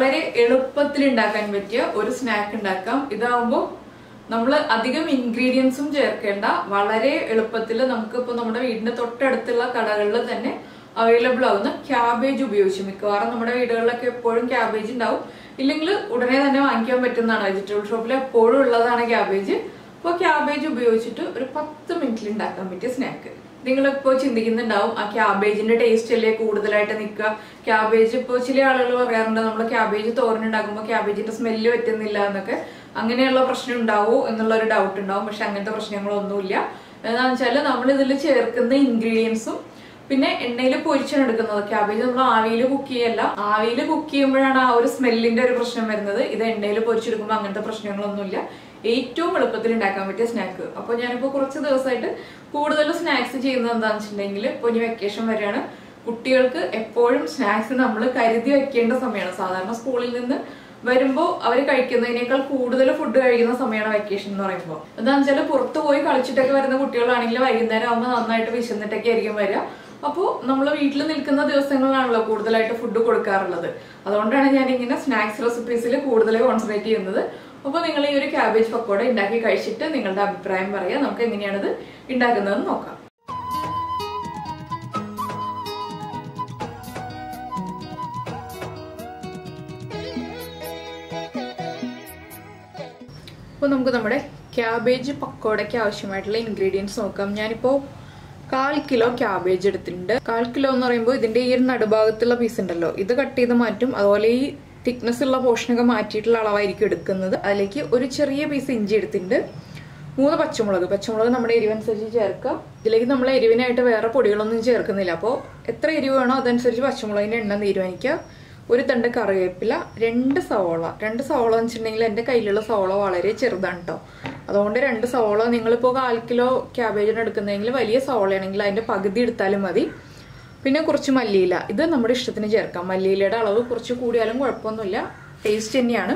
വളരെ എളുപ്പത്തിൽ ഉണ്ടാക്കാൻ പറ്റിയ ഒരു സ്നാക്ക് ഉണ്ടാക്കാം. ഇതാവുമ്പോൾ നമ്മൾ അധികം ഇൻഗ്രീഡിയൻസും ചേർക്കേണ്ട. വളരെ എളുപ്പത്തിൽ നമുക്ക് ഇപ്പോൾ നമ്മുടെ വീടിന്റെ തൊട്ടടുത്തുള്ള കടകളിൽ തന്നെ അവൈലബിൾ ആവുന്ന ക്യാബേജ് ഉപയോഗിച്ച് മിക്കവാറും നമ്മുടെ വീടുകളിലൊക്കെ എപ്പോഴും ക്യാബേജ് ഉണ്ടാവും. ഇല്ലെങ്കിൽ ഉടനെ തന്നെ വാങ്ങിക്കാൻ പറ്റുന്നതാണ്. വെജിറ്റബിൾ ഷോപ്പിൽ എപ്പോഴും ഉള്ളതാണ് ക്യാബേജ് അപ്പോൾ ക്യാബേജ് ഉപയോഗിച്ചിട്ട് ഒരു പത്ത് മിനിറ്റിൽ ഉണ്ടാക്കാൻ പറ്റിയ സ്നാക്ക് നിങ്ങളിപ്പോൾ ചിന്തിക്കുന്നുണ്ടാവും ആ ക്യാബേജിന്റെ ടേസ്റ്റ് അല്ലേ കൂടുതലായിട്ട് നിൽക്കുക? ക്യാബേജ് ഇപ്പോൾ ചില ആളുകൾ പറയാറുണ്ട് നമ്മൾ ക്യാബേജ് തോരനുണ്ടാക്കുമ്പോൾ ക്യാബേജിന്റെ സ്മെല്ല് പറ്റുന്നില്ല എന്നൊക്കെ. അങ്ങനെയുള്ള പ്രശ്നം ഉണ്ടാവോ എന്നുള്ള ഒരു ഡൗട്ട് ഉണ്ടാവും പക്ഷെ അങ്ങനത്തെ പ്രശ്നങ്ങളൊന്നുമില്ല. എന്താണെന്ന് വെച്ചാൽ നമ്മൾ ഇതിൽ ചേർക്കുന്ന ഇൻഗ്രീഡിയൻസും പിന്നെ എണ്ണയിൽ പൊരിച്ചാണ് എടുക്കുന്നത്. ക്യാബേജ് നമ്മൾ ആവിയിൽ കുക്ക് ചെയ്യല്ല. ആവിയിൽ കുക്ക് ചെയ്യുമ്പോഴാണ് ആ ഒരു സ്മെല്ലിന്റെ ഒരു പ്രശ്നം വരുന്നത്. ഇത് എണ്ണയിൽ പൊരിച്ചെടുക്കുമ്പോൾ അങ്ങനത്തെ പ്രശ്നങ്ങളൊന്നുമില്ല. ഏറ്റവും എളുപ്പത്തിൽ ഉണ്ടാക്കാൻ പറ്റിയ സ്നാക്ക് അപ്പോൾ ഞാനിപ്പോൾ കുറച്ച് ദിവസമായിട്ട് കൂടുതൽ സ്നാക്സ് ചെയ്യുന്നത് എന്താണെന്ന് വെച്ചിട്ടുണ്ടെങ്കിൽ ഇപ്പോൾ ഇനി വെക്കേഷൻ വരെയാണ് കുട്ടികൾക്ക് എപ്പോഴും സ്നാക്സ് നമ്മൾ കരുതി വെക്കേണ്ട സമയമാണ്. സാധാരണ സ്കൂളിൽ നിന്ന് വരുമ്പോൾ അവർ കഴിക്കുന്നതിനേക്കാൾ കൂടുതൽ ഫുഡ് കഴിക്കുന്ന സമയമാണ് വെക്കേഷൻ എന്ന് പറയുമ്പോൾ എന്താണെന്ന് വെച്ചാൽ പുറത്തു പോയി കളിച്ചിട്ടൊക്കെ വരുന്ന കുട്ടികളാണെങ്കിൽ വൈകുന്നേരം ആകുമ്പോൾ നന്നായിട്ട് വിശന്നിട്ടൊക്കെ ആയിരിക്കും വരിക. അപ്പോൾ നമ്മൾ വീട്ടിൽ നിൽക്കുന്ന ദിവസങ്ങളിലാണല്ലോ കൂടുതലായിട്ട് ഫുഡ് കൊടുക്കാറുള്ളത്. അതുകൊണ്ടാണ് ഞാൻ ഇങ്ങനെ സ്നാക്സ് റെസിപ്പീസിൽ കൂടുതൽ കോൺസെൻട്രേറ്റ് ചെയ്യുന്നത്. അപ്പോൾ നിങ്ങൾ ഈ ഒരു ക്യാബേജ് പക്കോട ഉണ്ടാക്കി കഴിച്ചിട്ട് നിങ്ങളുടെ അഭിപ്രായം പറയാം. നമുക്ക് എങ്ങനെയാണത് ഉണ്ടാക്കുന്നതെന്ന് നോക്കാം. അപ്പോൾ നമുക്ക് നമ്മുടെ ക്യാബേജ് പക്കോടയ്ക്ക് ആവശ്യമായിട്ടുള്ള ഇൻഗ്രീഡിയൻസ് നോക്കാം. ഞാനിപ്പോൾ കാൽ കിലോ ക്യാബേജ് എടുത്തിട്ടുണ്ട്. കാൽ കിലോ എന്ന് പറയുമ്പോൾ ഇതിന്റെ ഈ ഒരു നടുഭാഗത്തുള്ള പീസ് ഉണ്ടല്ലോ. ഇത് കട്ട് ചെയ്ത് മാറ്റും. അതുപോലെ ഈ തിക്നെസ് ഉള്ള പോർഷനൊക്കെ മാറ്റിയിട്ടുള്ള അളവായിരിക്കും എടുക്കുന്നത്. അതിലേക്ക് ഒരു ചെറിയ പീസ് ഇഞ്ചി എടുത്തിട്ടുണ്ട്. മൂന്ന് പച്ചമുളക്. പച്ചമുളക് നമ്മുടെ എരിവനുസരിച്ച് ചേർക്കുക ഇതിലേക്ക് നമ്മൾ എരിവിനായിട്ട് വേറെ പൊടികളൊന്നും ചേർക്കുന്നില്ല. അപ്പോൾ എത്ര എരിവ് വേണോ അതനുസരിച്ച് പച്ചമുളകിന്റെ എണ്ണം തീരുമാനിക്കുക ഒരു തണ്ട് കറിവേപ്പില രണ്ട് സവോള. രണ്ട് സവോള എന്ന് വെച്ചിട്ടുണ്ടെങ്കിൽ എന്റെ കയ്യിലുള്ള സവോള വളരെ ചെറുതാണ് കേട്ടോ അതുകൊണ്ട് രണ്ട് സവോള നിങ്ങളിപ്പോൾ കാൽ കിലോ ക്യാബേജിന് എടുക്കുന്നതെങ്കിൽ വലിയ സവോളയാണെങ്കിൽ അതിന്റെ പകുതി എടുത്താലും മതി. പിന്നെ കുറച്ച് മല്ലിയില. ഇത് നമ്മുടെ ഇഷ്ടത്തിന് ചേർക്കാം. മല്ലിയിലയുടെ അളവ് കുറച്ച് കൂടിയാലും കുഴപ്പമൊന്നുമില്ല. ടേസ്റ്റ് തന്നെയാണ്.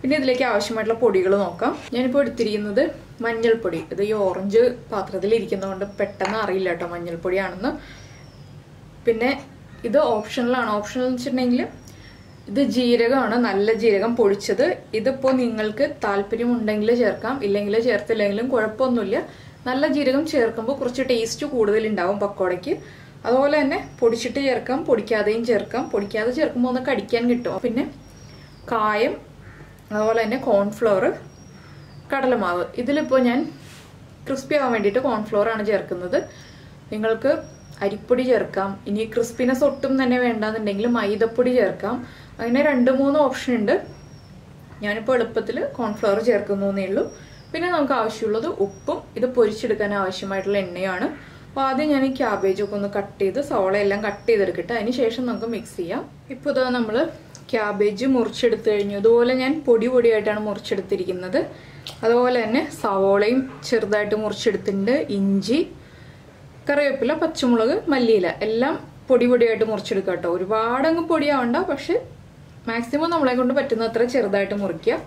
പിന്നെ ഇതിലേക്ക് ആവശ്യമായിട്ടുള്ള പൊടികൾ നോക്കാം. ഞാനിപ്പോൾ എടുത്തിരിക്കുന്നത് മഞ്ഞൾപ്പൊടി. ഇത് ഈ ഓറഞ്ച് പാത്രത്തിൽ ഇരിക്കുന്നതുകൊണ്ട് പെട്ടെന്ന് അറിയില്ല കേട്ടോ മഞ്ഞൾപ്പൊടിയാണെന്ന്. പിന്നെ ഇത് ഓപ്ഷണലാണ് ഓപ്ഷണൽ എന്ന് വെച്ചിട്ടുണ്ടെങ്കിൽ ഇത് ജീരകമാണ്. നല്ല ജീരകം പൊടിച്ചത്. ഇതിപ്പോൾ നിങ്ങൾക്ക് താല്പര്യമുണ്ടെങ്കിൽ ചേർക്കാം. ഇല്ലെങ്കിൽ ചേർത്തില്ലെങ്കിലും കുഴപ്പമൊന്നുമില്ല. നല്ല ജീരകം ചേർക്കുമ്പോൾ കുറച്ച് ടേസ്റ്റ് കൂടുതലുണ്ടാവും പക്കോടയ്ക്ക്. അതുപോലെ തന്നെ പൊടിച്ചിട്ട് ചേർക്കാം പൊടിക്കാതെയും ചേർക്കാം. പൊടിക്കാതെ ചേർക്കുമ്പോൾ ഒന്ന് കടിക്കാൻ കിട്ടും. പിന്നെ കായം അതുപോലെ തന്നെ കോൺഫ്ലോർ കടലമാവ്. ഇതിലിപ്പോൾ ഞാൻ ക്രിസ്പി ആവാൻ വേണ്ടിയിട്ട് കോൺഫ്ലോർ ആണ് ചേർക്കുന്നത്. നിങ്ങൾക്ക് അരിപ്പൊടി ചേർക്കാം. ഇനി ക്രിസ്പിനെസ് ഒട്ടും തന്നെ വേണ്ടാന്നുണ്ടെങ്കിൽ മൈദപ്പൊടി ചേർക്കാം. അങ്ങനെ രണ്ട് മൂന്ന് ഓപ്ഷൻ ഉണ്ട്. ഞാനിപ്പോൾ എളുപ്പത്തിൽ കോൺഫ്ലവർ ചേർക്കുന്നു എന്നേ ഉള്ളൂ. പിന്നെ നമുക്ക് ആവശ്യമുള്ളത് ഉപ്പും ഇത് പൊരിച്ചെടുക്കാൻ ആവശ്യമായിട്ടുള്ള എണ്ണയാണ്. അപ്പോൾ ആദ്യം ഞാൻ ഈ ക്യാബേജ് ഒക്കെ ഒന്ന് കട്ട് ചെയ്ത് സവോള എല്ലാം കട്ട് ചെയ്തെടുക്കട്ടെ. അതിന് ശേഷം നമുക്ക് മിക്സ് ചെയ്യാം. ഇപ്പോൾ ഇതാ നമ്മൾ ക്യാബേജ് മുറിച്ചെടുത്ത് കഴിഞ്ഞു. അതുപോലെ ഞാൻ പൊടി പൊടിയായിട്ടാണ് മുറിച്ചെടുത്തിരിക്കുന്നത്. അതുപോലെ തന്നെ സവോളയും ചെറുതായിട്ട് മുറിച്ചെടുത്തിട്ടുണ്ട്. ഇഞ്ചി കറിവേപ്പില പച്ചമുളക് മല്ലിയില എല്ലാം പൊടി പൊടിയായിട്ട് മുറിച്ചെടുക്കുക കേട്ടോ. ഒരുപാടങ്ങ് പൊടിയാവണ്ട പക്ഷെ മാക്സിമം നമ്മളെ കൊണ്ട് പറ്റുന്ന അത്ര ചെറുതായിട്ട് മുറിക്കുക.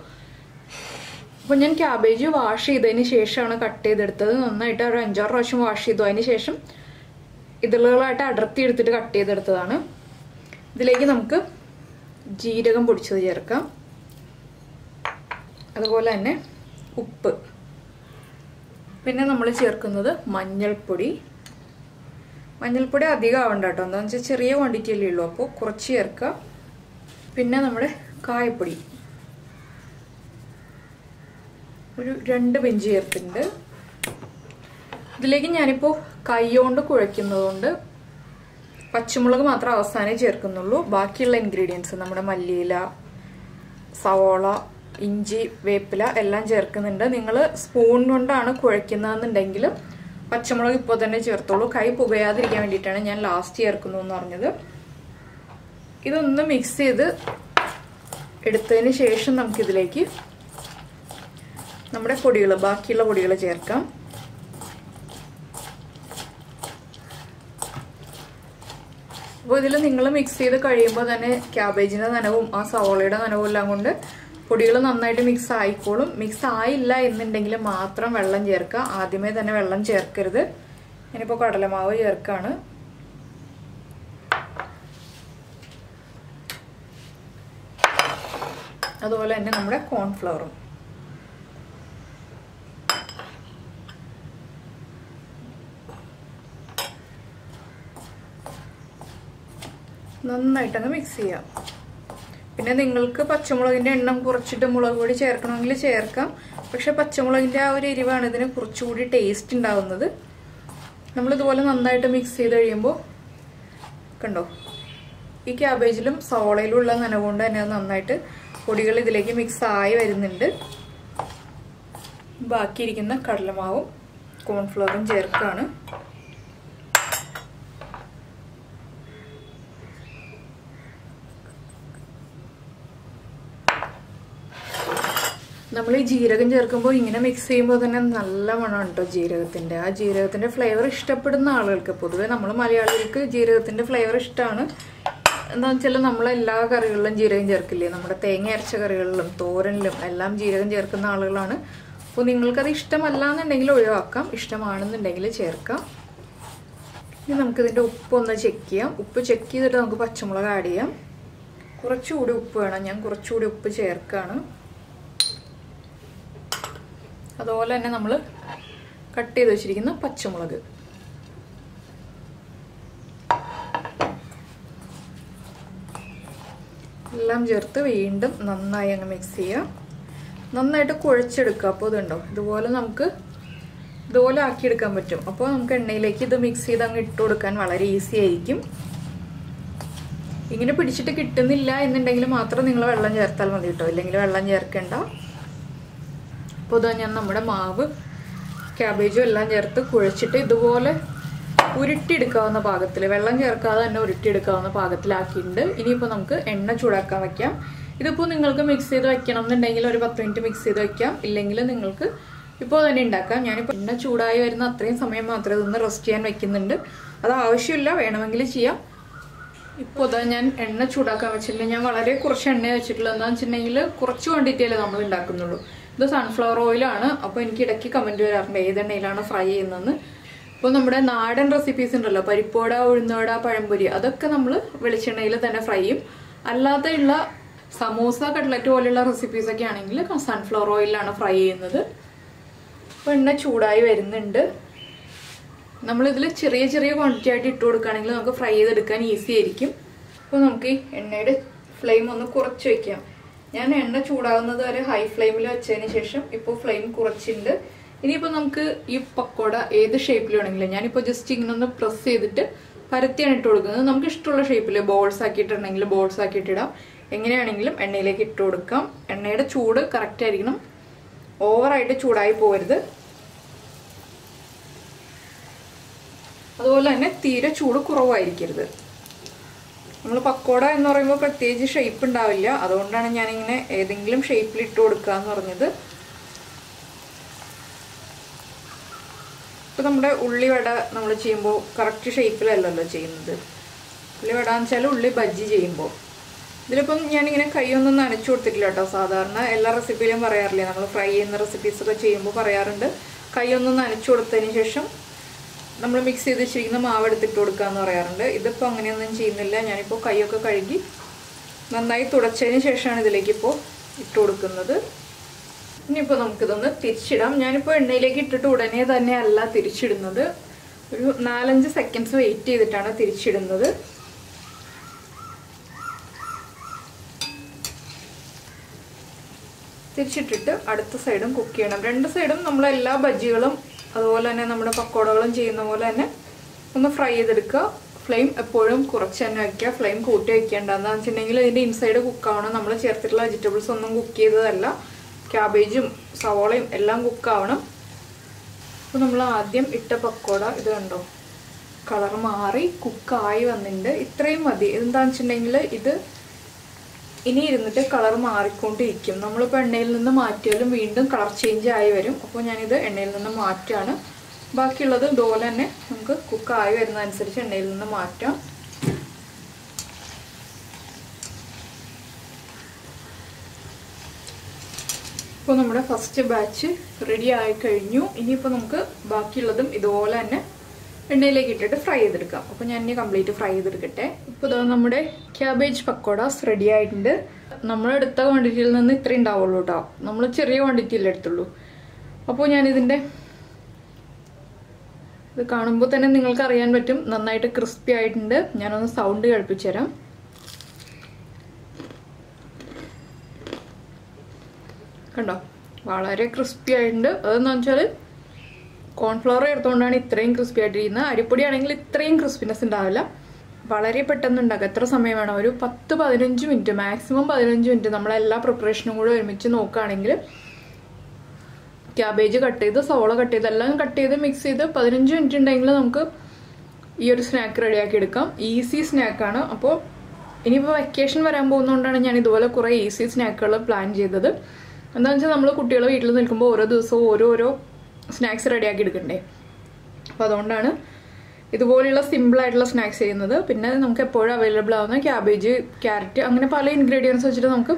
അപ്പോൾ ഞാൻ ക്യാബേജ് വാഷ് ചെയ്തതിന് ശേഷമാണ് കട്ട് ചെയ്തെടുത്തത്. നന്നായിട്ട് ഒരു അഞ്ചാറ് പ്രാവശ്യം വാഷ് ചെയ്തു അതിന് ശേഷം ഇതളുകളായിട്ട് അടർത്തി എടുത്തിട്ട് കട്ട് ചെയ്തെടുത്തതാണ്. ഇതിലേക്ക് നമുക്ക് ജീരകം പൊടിച്ചത് ചേർക്കാം. അതുപോലെ തന്നെ ഉപ്പ്. പിന്നെ നമ്മൾ ചേർക്കുന്നത് മഞ്ഞൾപ്പൊടി. മഞ്ഞൾപ്പൊടി അധികം ആവണ്ട കേട്ടോ. എന്താണെന്ന് വെച്ചാൽ ചെറിയ ക്വാണ്ടിറ്റി അല്ലേ ഉള്ളൂ. അപ്പോൾ കുറച്ച് ചേർക്കാം. പിന്നെ നമ്മുടെ കായപ്പൊടി. ഒരു രണ്ട് പിഞ്ച് ചേർത്തിട്ടുണ്ട്. ഇതിലേക്ക് ഞാനിപ്പോൾ കൈകൊണ്ട് കുഴയ്ക്കുന്നതുകൊണ്ട് പച്ചമുളക് മാത്രം അവസാനം ചേർക്കുന്നുള്ളൂ. ബാക്കിയുള്ള ഇൻഗ്രീഡിയൻസ് നമ്മുടെ മല്ലിയില സവോള ഇഞ്ചി വേപ്പില എല്ലാം ചേർക്കുന്നുണ്ട്. നിങ്ങൾ സ്പൂൺ കൊണ്ടാണ് കുഴയ്ക്കുന്നതെന്നുണ്ടെങ്കിൽ പച്ചമുളക് ഇപ്പോൾ തന്നെ ചേർത്തോളൂ. കൈ പുകയാതിരിക്കാൻ വേണ്ടിയിട്ടാണ് ഞാൻ ലാസ്റ്റ് ചേർക്കുന്നു എന്ന് പറഞ്ഞത്. ഇതൊന്ന് മിക്സ് ചെയ്ത് എടുത്തതിന് ശേഷം നമുക്കിതിലേക്ക് നമ്മുടെ പൊടികൾ ബാക്കിയുള്ള പൊടികൾ ചേർക്കാം. അപ്പോൾ ഇതിൽ നിങ്ങൾ മിക്സ് ചെയ്ത് കഴിയുമ്പോൾ തന്നെ ക്യാബേജിന്റെ നനവും ആ സവോളയുടെ നനവും എല്ലാം കൊണ്ട് പൊടികൾ നന്നായിട്ട് മിക്സ് ആയിക്കോളും. മിക്സ് ആയില്ല എന്നുണ്ടെങ്കിൽ മാത്രം വെള്ളം ചേർക്കുക. ആദ്യമേ തന്നെ വെള്ളം ചേർക്കരുത്. ഞാനിപ്പോൾ കടലമാവ് ചേർക്കാണ്. അതുപോലെ തന്നെ നമ്മുടെ കോൺഫ്ലവറും നന്നായിട്ടങ്ങ് മിക്സ് ചെയ്യാം. പിന്നെ നിങ്ങൾക്ക് പച്ചമുളകിന്റെ എണ്ണം കുറച്ചിട്ട് മുളക് പൊടി ചേർക്കണമെങ്കിൽ ചേർക്കാം. പക്ഷെ പച്ചമുളകിന്റെ ആ ഒരു എരിവാണ് ഇതിന് കുറച്ചുകൂടി ടേസ്റ്റ് ഉണ്ടാവുന്നത്. നമ്മളിതുപോലെ നന്നായിട്ട് മിക്സ് ചെയ്ത് കഴിയുമ്പോൾ കണ്ടോ ഈ ക്യാബേജിലും സോളയിലുള്ള നനവുകൊണ്ട് തന്നെ നന്നായിട്ട് പൊടികൾ ഇതിലേക്ക് മിക്സ് ആയി വരുന്നുണ്ട്. ബാക്കിയിരിക്കുന്ന കടലമാവും കോൺഫ്ലവറും ചേർക്കാണ് നമ്മൾ ഈ ജീരകം ചേർക്കുമ്പോൾ ഇങ്ങനെ മിക്സ് ചെയ്യുമ്പോൾ തന്നെ നല്ല മണമാണ് കേട്ടോ ജീരകത്തിന്റെ ആ ജീരകത്തിന്റെ ഫ്ലേവർ ഇഷ്ടപ്പെടുന്ന ആളുകൾക്ക് പൊതുവേ നമ്മൾ മലയാളികൾക്ക് ജീരകത്തിന്റെ ഫ്ലേവർ ഇഷ്ടമാണ് എന്താണെന്ന് വെച്ചാൽ നമ്മൾ എല്ലാ കറികളിലും ജീരകം ചേർക്കില്ലേ? നമ്മുടെ തേങ്ങ അരച്ച കറികളിലും തോരനിലും എല്ലാം ജീരകം ചേർക്കുന്ന ആളുകളാണ്. അപ്പോൾ നിങ്ങൾക്കത് ഇഷ്ടമല്ല എന്നുണ്ടെങ്കിൽ ഒഴിവാക്കാം. ഇഷ്ടമാണെന്നുണ്ടെങ്കിൽ ചേർക്കാം. ഇനി നമുക്കിതിന്റെ ഉപ്പ് ഒന്ന് ചെക്ക് ചെയ്യാം. ഉപ്പ് ചെക്ക് ചെയ്തിട്ട് നമുക്ക് പച്ചമുളക് ആഡ് ചെയ്യാം. കുറച്ചുകൂടി ഉപ്പ് വേണം. ഞാൻ കുറച്ചുകൂടി ഉപ്പ് ചേർക്കാണ്. അതുപോലെ തന്നെ നമ്മൾ കട്ട് ചെയ്ത് വെച്ചിരിക്കുന്ന പച്ചമുളക്. എല്ലാം ചേർത്ത് വീണ്ടും നന്നായി അങ്ങ് മിക്സ് ചെയ്യാം നന്നായിട്ട് കുഴച്ചെടുക്കുക. അപ്പോൾ ഇതുണ്ടോ? ഇതുപോലെ നമുക്ക് ഇതുപോലെ ആക്കിയെടുക്കാൻ പറ്റും. അപ്പോൾ നമുക്ക് എണ്ണയിലേക്ക് ഇത് മിക്സ് ചെയ്ത് അങ്ങ് ഇട്ട് കൊടുക്കാൻ വളരെ ഈസി ആയിരിക്കും. ഇങ്ങനെ പിടിച്ചിട്ട് കിട്ടുന്നില്ല എന്നുണ്ടെങ്കിൽ മാത്രം നിങ്ങൾ വെള്ളം ചേർത്താൽ മതി കേട്ടോ. ഇല്ലെങ്കിൽ വെള്ളം ചേർക്കേണ്ട. അപ്പോൾ ഇതാ ഞാൻ നമ്മുടെ മാവ് ക്യാബേജും എല്ലാം ചേർത്ത് കുഴച്ചിട്ട് ഇതുപോലെ ഉരുട്ടിയെടുക്കാവുന്ന പാകത്തിൽ വെള്ളം ചേർക്കാതെ തന്നെ ഉരുട്ടിയെടുക്കാവുന്ന പാകത്തിലാക്കിയിട്ടുണ്ട്. ഇനിയിപ്പോൾ നമുക്ക് എണ്ണ ചൂടാക്കാൻ വയ്ക്കാം ഇതിപ്പോൾ നിങ്ങൾക്ക് മിക്സ് ചെയ്ത് വെക്കണം എന്നുണ്ടെങ്കിൽ ഒരു പത്ത് മിനിറ്റ് മിക്സ് ചെയ്ത് വയ്ക്കാം ഇല്ലെങ്കിൽ നിങ്ങൾക്ക് ഇപ്പോൾ തന്നെ ഉണ്ടാക്കാം. ഞാനിപ്പോൾ എണ്ണ ചൂടായി വരുന്ന അത്രയും സമയം മാത്രമേ ഇതൊന്ന് റെസ്റ്റ് ചെയ്യാൻ വെക്കുന്നുണ്ട്. അത് ആവശ്യമില്ല വേണമെങ്കിൽ ചെയ്യാം. ഇപ്പോൾ ഇതാ ഞാൻ എണ്ണ ചൂടാക്കാൻ വെച്ചിട്ടില്ല ഞാൻ വളരെ കുറച്ച് എണ്ണ വെച്ചിട്ടുള്ളൂ എന്താണെന്ന് വെച്ചിട്ടുണ്ടെങ്കിൽ കുറച്ച് ക്വാണ്ടിറ്റിയല്ലേ നമ്മൾ ഉണ്ടാക്കുന്നുള്ളൂ. ഇത് സൺഫ്ലവർ ഓയിലാണ് അപ്പോൾ എനിക്ക് ഇടയ്ക്ക് കമന്റ് വരാറുണ്ട്. ഏതെണ്ണയിലാണ് ഫ്രൈ ചെയ്യുന്നതെന്ന്. അപ്പോൾ നമ്മുടെ നാടൻ റെസിപ്പീസ് ഉണ്ടല്ലോ. പരിപ്പോട ഉഴുന്നോട പഴംപൊരി. അതൊക്കെ നമ്മൾ വെളിച്ചെണ്ണയിൽ തന്നെ ഫ്രൈ ചെയ്യും. അല്ലാതെയുള്ള സമൂസ കട്ട്ലറ്റ് പോലെയുള്ള റെസിപ്പീസ് ഒക്കെ ആണെങ്കിൽ സൺഫ്ലവർ ഓയിലാണ് ഫ്രൈ ചെയ്യുന്നത്. അപ്പോൾ എണ്ണ ചൂടായി വരുന്നുണ്ട്. നമ്മളിതിൽ ചെറിയ ചെറിയ ക്വാണ്ടിറ്റി ആയിട്ട് ഇട്ട് കൊടുക്കുകയാണെങ്കിൽ നമുക്ക് ഫ്രൈ ചെയ്തെടുക്കാൻ ഈസി ആയിരിക്കും. അപ്പോൾ നമുക്ക് ഈ എണ്ണയുടെ ഫ്ലെയിം ഒന്ന് കുറച്ച് വയ്ക്കാം ഞാൻ എണ്ണ ചൂടാവുന്നത് വരെ ഹൈ ഫ്ലെയിമിൽ വെച്ചതിന് ശേഷം ഇപ്പോൾ ഫ്ലെയിം കുറച്ചിട്ടുണ്ട്. ഇനിയിപ്പോൾ നമുക്ക് ഈ പക്കോട ഏത് ഷേപ്പിൽ വേണമെങ്കിലും ഞാനിപ്പോൾ ജസ്റ്റ് ഇങ്ങനെ ഒന്ന് പ്രസ് ചെയ്തിട്ട് പരത്തിയാണ് ഇട്ട് കൊടുക്കുന്നത്. നമുക്ക് ഇഷ്ടമുള്ള ഷേപ്പിൽ ബോൾസ് ആക്കിയിട്ടുണ്ടെങ്കിൽ ബോൾസ് ആക്കിയിട്ട് ഇടാം. എങ്ങനെയാണെങ്കിലും എണ്ണയിലേക്ക് ഇട്ട് കൊടുക്കാം. എണ്ണയുടെ ചൂട് കറക്റ്റ് ആയിരിക്കണം. ഓവറായിട്ട് ചൂടായി പോകരുത് അതുപോലെ തന്നെ തീരെ ചൂട് കുറവായിരിക്കരുത്. നമ്മൾ പക്കോട എന്ന് പറയുമ്പോൾ പ്രത്യേകിച്ച് ഷേപ്പ് ഉണ്ടാവില്ല. അതുകൊണ്ടാണ് ഞാനിങ്ങനെ ഏതെങ്കിലും ഷേപ്പിൽ ഇട്ട് കൊടുക്കുക എന്ന് പറഞ്ഞത്. ഇപ്പം നമ്മുടെ ഉള്ളിവട നമ്മൾ ചെയ്യുമ്പോൾ കറക്റ്റ് ഷേപ്പിലല്ലല്ലോ ചെയ്യുന്നത്. ഉള്ളിവട എന്ന് വെച്ചാൽ ഉള്ളി ബജ്ജി ചെയ്യുമ്പോൾ ഇതിലിപ്പം ഞാനിങ്ങനെ കൈയൊന്നും നനച്ചു കൊടുത്തിട്ടില്ല കേട്ടോ സാധാരണ എല്ലാ റെസിപ്പിയിലും പറയാറില്ലേ? നമ്മൾ ഫ്രൈ ചെയ്യുന്ന റെസിപ്പീസൊക്കെ ചെയ്യുമ്പോൾ പറയാറുണ്ട്. കൈയൊന്നും നനച്ചു കൊടുത്തതിന് ശേഷം നമ്മൾ മിക്സ് ചെയ്ത് വെച്ചിരിക്കുന്ന മാവ് എടുത്തിട്ട് കൊടുക്കുക എന്ന് പറയാറുണ്ട്. ഇതിപ്പോൾ അങ്ങനെയൊന്നും ചെയ്യുന്നില്ല. ഞാനിപ്പോൾ കൈയൊക്കെ കഴുകി നന്നായി തുടച്ചതിന് ശേഷമാണ് ഇതിലേക്ക് ഇപ്പോൾ ഇട്ട് കൊടുക്കുന്നത്. ഇനിയിപ്പോൾ നമുക്കിതൊന്ന് തിരിച്ചിടാം. ഞാനിപ്പോൾ എണ്ണയിലേക്ക് ഇട്ടിട്ട് ഉടനെ തന്നെ അല്ല തിരിച്ചിടുന്നത്. ഒരു നാലഞ്ച് സെക്കൻഡ്സ് വെയിറ്റ് ചെയ്തിട്ടാണ് തിരിച്ചിടുന്നത്. തിരിച്ചിട്ടിട്ട് അടുത്ത സൈഡും കുക്ക് ചെയ്യണം. രണ്ട് സൈഡും നമ്മൾ എല്ലാ ബജ്ജികളും അതുപോലെ തന്നെ നമ്മുടെ പക്കോടകളും ചെയ്യുന്ന പോലെ തന്നെ ഒന്ന് ഫ്രൈ ചെയ്തെടുക്കുക. ഫ്ലെയിം എപ്പോഴും കുറച്ച് തന്നെ വയ്ക്കുക ഫ്ലെയിം കൂട്ടി വയ്ക്കേണ്ട എന്താണെന്ന് വെച്ചിട്ടുണ്ടെങ്കിൽ ഇതിന്റെ ഇൻസൈഡ് കുക്കാവണം നമ്മൾ ചേർത്തിട്ടുള്ള വെജിറ്റബിൾസ് ഒന്നും കുക്ക് ചെയ്തതല്ല. ക്യാബേജും സവോളയും എല്ലാം കുക്കാവണം അപ്പോൾ നമ്മൾ ആദ്യം ഇട്ട പക്കോട ഇത് കണ്ടോ? കളർ മാറി കുക്കായി വന്നിട്ടുണ്ട്. ഇത്രയും മതി. എന്താണെന്ന് വെച്ചിട്ടുണ്ടെങ്കിൽ ഇത് ഇനി ഇരുന്നിട്ട് കളർ മാറിക്കൊണ്ടിരിക്കും. നമ്മളിപ്പോൾ എണ്ണയിൽ നിന്ന് മാറ്റിയാലും വീണ്ടും കളർ ചേഞ്ച് ആയി വരും. അപ്പോൾ ഞാനിത് എണ്ണയിൽ നിന്ന് മാറ്റാണ് ബാക്കിയുള്ളത് ഇതുപോലെ തന്നെ നമുക്ക് കുക്ക് കുക്കായി വരുന്നതനുസരിച്ച് എണ്ണയിൽ നിന്ന് മാറ്റാം. ഇപ്പോൾ നമ്മുടെ ഫസ്റ്റ് ബാച്ച് റെഡി ആയി കഴിഞ്ഞു. ഇനിയിപ്പോൾ നമുക്ക് ബാക്കിയുള്ളതും ഇതുപോലെ തന്നെ എണ്ണയിലേക്ക് ഇട്ടിട്ട് ഫ്രൈ ചെയ്തെടുക്കാം. അപ്പോൾ ഞാൻ ഇനി കംപ്ലീറ്റ് ഫ്രൈ ചെയ്തെടുക്കട്ടെ. ഇപ്പോൾ ഇതാ നമ്മുടെ ക്യാബേജ് പക്കോടാസ് റെഡി ആയിട്ടുണ്ട്. നമ്മളെടുത്ത ക്വാണ്ടിറ്റിയിൽ നിന്ന് ഇത്രയും ഉണ്ടാവുള്ളൂ കേട്ടോ നമ്മൾ ചെറിയ ക്വാണ്ടിറ്റിയിൽ എടുത്തുള്ളൂ. അപ്പോൾ ഞാനിതിന്റെ ഇത് കാണുമ്പോൾ തന്നെ നിങ്ങൾക്ക് അറിയാൻ പറ്റും. നന്നായിട്ട് ക്രിസ്പി ആയിട്ടുണ്ട്. ഞാനൊന്ന് സൗണ്ട് കേൾപ്പിച്ചു തരാം. കണ്ടോ? വളരെ ക്രിസ്പി ആയിട്ടുണ്ട്. അതെന്ന് വെച്ചാൽ കോൺഫ്ലവർ എടുത്തുകൊണ്ടാണ് ഇത്രയും ക്രിസ്പി ആയിട്ടിരിക്കുന്നത്. അരിപ്പൊടി ആണെങ്കിൽ ഇത്രയും ക്രിസ്പിനെസ് ഉണ്ടാവില്ല. വളരെ പെട്ടെന്ന് ഉണ്ടാക്കുക എത്ര സമയം വേണം? ഒരു പത്ത് പതിനഞ്ച് മിനിറ്റ് മാക്സിമം പതിനഞ്ച് മിനിറ്റ് നമ്മളെല്ലാ പ്രിപ്പറേഷനും കൂടെ ഒരുമിച്ച് നോക്കുകയാണെങ്കിൽ ക്യാബേജ് കട്ട് ചെയ്ത് സവോള കട്ട് ചെയ്ത് എല്ലാം കട്ട് ചെയ്ത് മിക്സ് ചെയ്ത് പതിനഞ്ച് മിനിറ്റ് ഉണ്ടെങ്കിൽ നമുക്ക് ഈ ഒരു സ്നാക്ക് റെഡിയാക്കി എടുക്കാം. ഈസി സ്നാക്കാണ് അപ്പോൾ ഇനിയിപ്പോൾ വെക്കേഷൻ വരാൻ പോകുന്നതുകൊണ്ടാണ് ഞാൻ ഇതുപോലെ കുറേ ഈസി സ്നാക്കുകൾ പ്ലാൻ ചെയ്തത്. എന്താണെന്ന് വെച്ചാൽ നമ്മൾ കുട്ടികൾ വീട്ടിൽ നിൽക്കുമ്പോൾ ഓരോ ദിവസവും ഓരോരോ സ്നാക്സ് റെഡിയാക്കി എടുക്കണ്ടേ? അപ്പോൾ അതുകൊണ്ടാണ് ഇതുപോലെയുള്ള സിമ്പിളായിട്ടുള്ള സ്നാക്സ് ചെയ്യുന്നത്. പിന്നെ നമുക്ക് എപ്പോഴും അവൈലബിൾ ആവുന്ന ക്യാബേജ് ക്യാരറ്റ് അങ്ങനെ പല ഇൻഗ്രീഡിയൻസ് വെച്ചിട്ട് നമുക്ക്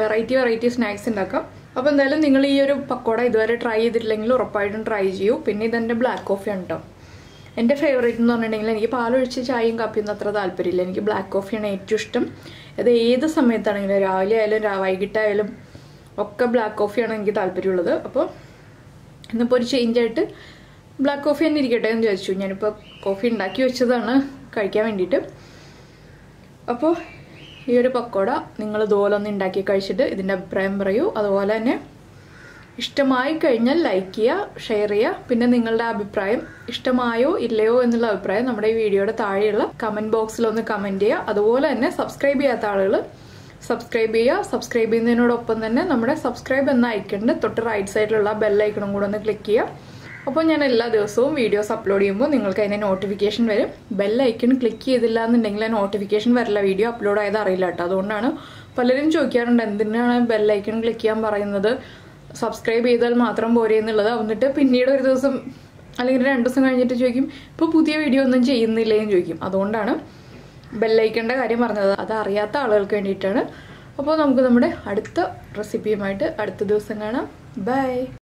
വെറൈറ്റി വെറൈറ്റി സ്നാക്സ് ഉണ്ടാക്കാം. അപ്പോൾ എന്തായാലും നിങ്ങൾ ഈ ഒരു പക്കോട ഇതുവരെ ട്രൈ ചെയ്തിട്ടില്ലെങ്കിൽ ഉറപ്പായിട്ടും ട്രൈ ചെയ്യൂ. പിന്നെ ഇതെന്റെ ബ്ലാക്ക് ആണ് കേട്ടോ എന്റെ ഫേവറേറ്റ് എന്ന് പറഞ്ഞിട്ടുണ്ടെങ്കിൽ എനിക്ക് പാലൊഴിച്ച് ചായയും കാപ്പിയൊന്നും അത്ര താല്പര്യമില്ല. എനിക്ക് ബ്ലാക്ക് കോഫിയാണ് ഏറ്റവും ഇഷ്ടം. അത് ഏത് സമയത്താണെങ്കിലും രാവിലെ ആയാലും വൈകിട്ടായാലും ഒക്കെ ബ്ലാക്ക് കോഫിയാണ് എനിക്ക് താല്പര്യമുള്ളത്. അപ്പോൾ ഇന്നിപ്പോൾ ഒരു ചേഞ്ച് ആയിട്ട് ബ്ലാക്ക് കോഫി തന്നെ ഇരിക്കട്ടെ എന്ന് ചോദിച്ചു ഞാനിപ്പോൾ കോഫി ഉണ്ടാക്കി വെച്ചതാണ് കഴിക്കാൻ വേണ്ടിയിട്ട്. അപ്പോൾ ഈ ഒരു പക്കോട നിങ്ങൾ ഇതുപോലെ ഒന്ന് ഉണ്ടാക്കി കഴിച്ചിട്ട് ഇതിന്റെ അഭിപ്രായം പറയൂ. അതുപോലെ തന്നെ ഇഷ്ടമായി കഴിഞ്ഞാൽ ലൈക്ക് ചെയ്യുക ഷെയർ ചെയ്യുക. പിന്നെ നിങ്ങളുടെ അഭിപ്രായം ഇഷ്ടമായോ ഇല്ലയോ എന്നുള്ള അഭിപ്രായം നമ്മുടെ ഈ വീഡിയോയുടെ താഴെയുള്ള കമന്റ് ബോക്സിൽ ഒന്ന് കമന്റ് ചെയ്യുക. അതുപോലെ തന്നെ സബ്സ്ക്രൈബ് ചെയ്യാത്ത ആളുകൾ സബ്സ്ക്രൈബ് ചെയ്യുക. സബ്സ്ക്രൈബ് ചെയ്യുന്നതിനോടൊപ്പം തന്നെ നമ്മുടെ സബ്സ്ക്രൈബ് എന്ന ഐക്കണിന്റെ തൊട്ട് റൈറ്റ് സൈഡിലുള്ള ബെൽ ഐക്കണും കൂടെ ഒന്ന് ക്ലിക്ക് ചെയ്യുക. അപ്പോൾ ഞാൻ എല്ലാ ദിവസവും വീഡിയോസ് അപ്ലോഡ് ചെയ്യുമ്പോൾ നിങ്ങൾക്ക് അതിന്റെ നോട്ടിഫിക്കേഷൻ വരും. ബെൽ ഐക്കൺ ക്ലിക്ക് ചെയ്തില്ല എന്നുണ്ടെങ്കിൽ നോട്ടിഫിക്കേഷൻ വരില്ല. വീഡിയോ അപ്ലോഡ് ആയത് അറിയില്ല കേട്ടോ. അതുകൊണ്ടാണ് പലരും ചോദിക്കാറുണ്ട് എന്തിനാണ് ബെൽ ഐക്കൺ ക്ലിക്ക് ചെയ്യാൻ പറയുന്നത്? സബ്സ്ക്രൈബ് ചെയ്താൽ മാത്രം പോരെ എന്നുള്ളത്. എന്നിട്ട് പിന്നീട് ഒരു ദിവസം അല്ലെങ്കിൽ രണ്ട് ദിവസം കഴിഞ്ഞിട്ട് ചോദിക്കും ഇപ്പോൾ പുതിയ വീഡിയോ ഒന്നും ചെയ്യുന്നില്ലേ? എന്ന് ചോദിക്കും. അതുകൊണ്ടാണ് ബെല്ലൈക്കണ്ട കാര്യം പറഞ്ഞത്. അത് അറിയാത്ത ആളുകൾക്ക് വേണ്ടിയിട്ടാണ്. അപ്പോൾ നമുക്ക് നമ്മുടെ അടുത്ത റെസിപ്പിയുമായിട്ട് അടുത്ത ദിവസം കാണാം. ബൈ